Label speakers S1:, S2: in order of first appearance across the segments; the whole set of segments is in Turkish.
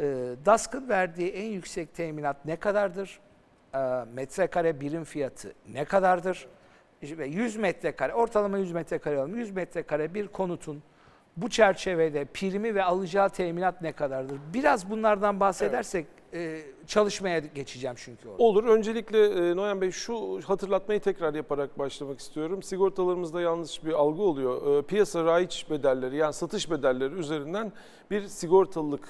S1: E, DASK'ın verdiği en yüksek teminat ne kadardır? E, metrekare birim fiyatı ne kadardır? İşte ve 100 metrekare, ortalama 100 metrekare alalım. 100 metrekare bir konutun bu çerçevede primi ve alacağı teminat ne kadardır? Biraz bunlardan bahsedersek e, çalışmaya geçeceğim çünkü orada.
S2: Olur. Öncelikle e, Noyan Bey şu hatırlatmayı tekrar yaparak başlamak istiyorum. Sigortalarımızda yanlış bir algı oluyor. E, Piyasa raiç bedelleri yani satış bedelleri üzerinden bir sigortalılık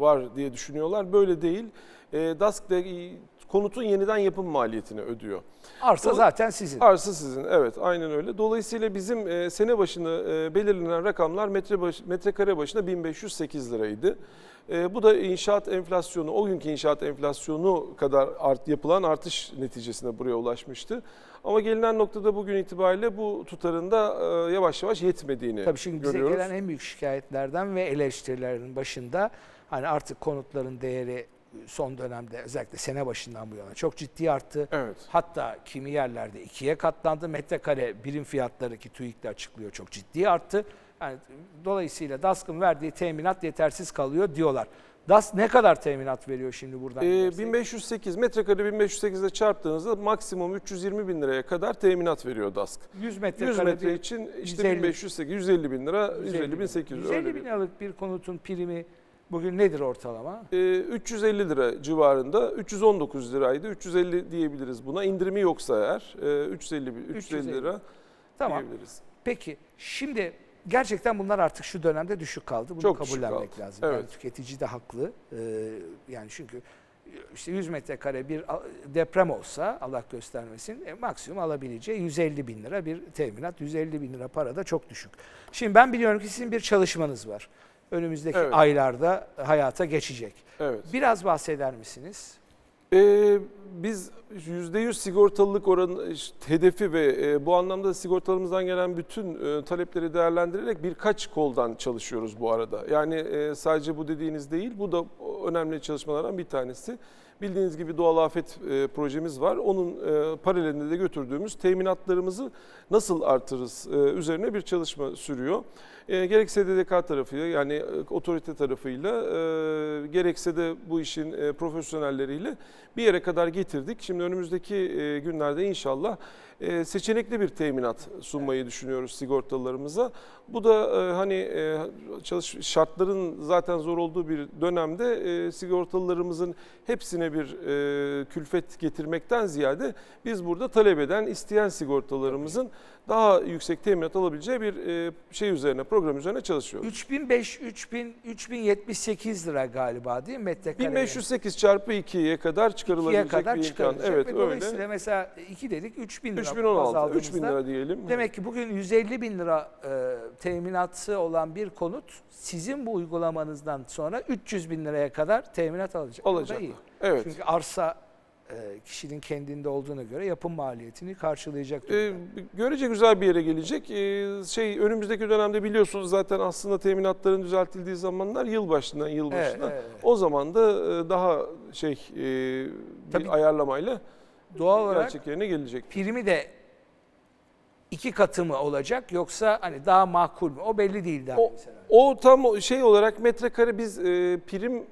S2: var diye düşünüyorlar. Böyle değil. E, DASK de e, konutun yeniden yapım maliyetini ödüyor.
S1: Arsa
S2: Dolu-
S1: zaten sizin.
S2: Arsa sizin, evet aynen öyle. Dolayısıyla bizim e, sene başını e, belirlenen rakamlar metre baş, metrekare başına 1508 liraydı. E, bu da inşaat enflasyonu, o günkü inşaat enflasyonu kadar art, yapılan artış neticesinde buraya ulaşmıştı. Ama gelinen noktada bugün itibariyle bu tutarın da e, yavaş yavaş yetmediğini
S1: Tabii şimdi bize
S2: görüyoruz.
S1: gelen en büyük şikayetlerden ve eleştirilerin başında hani artık konutların değeri son dönemde özellikle sene başından bu yana çok ciddi arttı.
S2: Evet.
S1: Hatta kimi yerlerde ikiye katlandı. Metrekare birim fiyatları ki TÜİK de açıklıyor çok ciddi arttı. Yani dolayısıyla DASK'ın verdiği teminat yetersiz kalıyor diyorlar. DASK ne kadar teminat veriyor şimdi buradan?
S2: E,
S1: gidersek?
S2: 1508 metrekare 1508 ile çarptığınızda maksimum 320 bin liraya kadar teminat veriyor DASK.
S1: 100 metrekare
S2: 100 metre
S1: bir-
S2: için işte
S1: 150
S2: 1508, 150 bin lira, 150 bin 800
S1: 150
S2: öyle
S1: bin liralık bir konutun primi bugün nedir ortalama?
S2: Ee, 350 lira civarında, 319 liraydı. 350 diyebiliriz buna. İndirimi yoksa eğer e, 350 bin- 350
S1: 350.
S2: lira
S1: Tamam.
S2: diyebiliriz.
S1: Peki şimdi gerçekten bunlar artık şu dönemde düşük kaldı. Bunu
S2: Çok
S1: kabullenmek
S2: kaldı.
S1: lazım. Yani
S2: Evet.
S1: tüketici de haklı. Ee, yani çünkü işte 100 metrekare bir deprem olsa Allah göstermesin e, maksimum alabileceği 150 bin lira bir teminat. 150 bin lira para da çok düşük. Şimdi ben biliyorum ki sizin bir çalışmanız var. Önümüzdeki
S2: Evet.
S1: aylarda hayata geçecek.
S2: Evet.
S1: Biraz bahseder misiniz?
S2: Ee, biz %100 sigortalılık oranı işte hedefi ve e, bu anlamda sigortalımızdan gelen bütün e, talepleri değerlendirerek birkaç koldan çalışıyoruz bu arada. Yani e, sadece bu dediğiniz değil, bu da önemli çalışmalardan bir tanesi. Bildiğiniz gibi doğal afet e, projemiz var. Onun e, paralelinde de götürdüğümüz teminatlarımızı nasıl artırırız e, üzerine bir çalışma sürüyor. E, gerek SDDK tarafıyla yani e, otorite tarafıyla e, gerekse de bu işin e, profesyonelleriyle bir yere kadar getirdik. Şimdi önümüzdeki e, günlerde inşallah e, seçenekli bir teminat sunmayı düşünüyoruz sigortalılarımıza. Bu da e, hani e, çalış şartların zaten zor olduğu bir dönemde e, sigortalılarımızın hepsine bir e, külfet getirmekten ziyade biz burada talep eden, isteyen sigortalarımızın daha yüksek teminat alabileceği bir e, şey üzerine, program üzerine çalışıyoruz.
S1: 3005 3000 3078 lira galiba değil mi metrekare?
S2: 1508 çarpı 2'ye kadar çıkarılabilecek
S1: kadar
S2: bir imkan. Evet
S1: Ve
S2: öyle.
S1: Dolayısıyla mesela 2 dedik 3000 lira. baz
S2: 3016,
S1: aldığımızda
S2: 3000 lira diyelim.
S1: Demek ki bugün 150 bin lira e, teminatı olan bir konut sizin bu uygulamanızdan sonra 300 bin liraya kadar teminat alacak. Bu da
S2: Alacak.
S1: iyi.
S2: Evet.
S1: Çünkü arsa kişinin kendinde olduğuna göre yapım maliyetini karşılayacak.
S2: Ee, görece güzel bir yere gelecek. Ee, şey önümüzdeki dönemde biliyorsunuz zaten aslında teminatların düzeltildiği zamanlar yılbaşından yılbaşına.
S1: Evet, evet.
S2: O zaman da e, daha şey e, bir
S1: Tabii.
S2: ayarlamayla
S1: Doğal olarak
S2: yerine gelecek.
S1: primi de iki katı mı olacak yoksa hani daha makul mü? O belli değil daha
S2: O,
S1: mesela.
S2: o tam şey olarak metrekare biz e, primi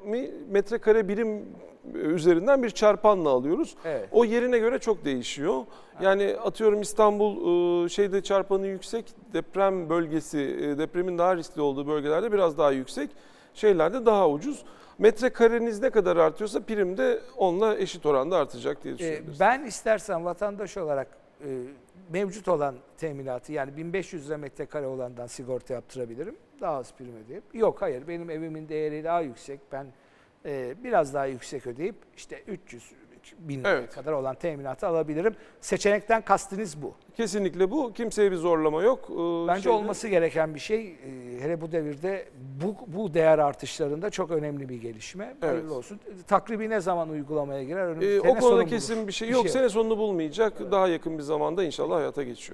S2: metrekare birim üzerinden bir çarpanla alıyoruz.
S1: Evet.
S2: O yerine göre çok değişiyor. Yani atıyorum İstanbul e, şeyde çarpanı yüksek, deprem bölgesi, e, depremin daha riskli olduğu bölgelerde biraz daha yüksek, şeylerde daha ucuz. Metrekareniz ne kadar artıyorsa prim de onunla eşit oranda artacak diye
S1: Ee,
S2: düşünüyoruz.
S1: ben istersen vatandaş olarak e, mevcut olan teminatı yani 1500 lira metrekare olandan sigorta yaptırabilirim. Daha az prim ödeyip. Yok hayır benim evimin değeri daha yüksek. Ben e, biraz daha yüksek ödeyip işte 300 bin liraya
S2: Evet.
S1: kadar olan teminatı alabilirim. Seçenekten kastınız bu.
S2: Kesinlikle bu. Kimseye bir zorlama yok. Ee,
S1: Bence
S2: şeyde-
S1: olması gereken bir şey. E, hele bu devirde bu, bu değer artışlarında çok önemli bir gelişme. Hayırlı
S2: Evet.
S1: olsun. Takribi ne zaman uygulamaya girer?
S2: Ee,
S1: Önümüzdeki
S2: o konuda
S1: bulur.
S2: kesin bir şey
S1: Bir
S2: yok.
S1: şey
S2: Sene sonunu bulmayacak. Daha yakın bir zamanda inşallah hayata geçiyor.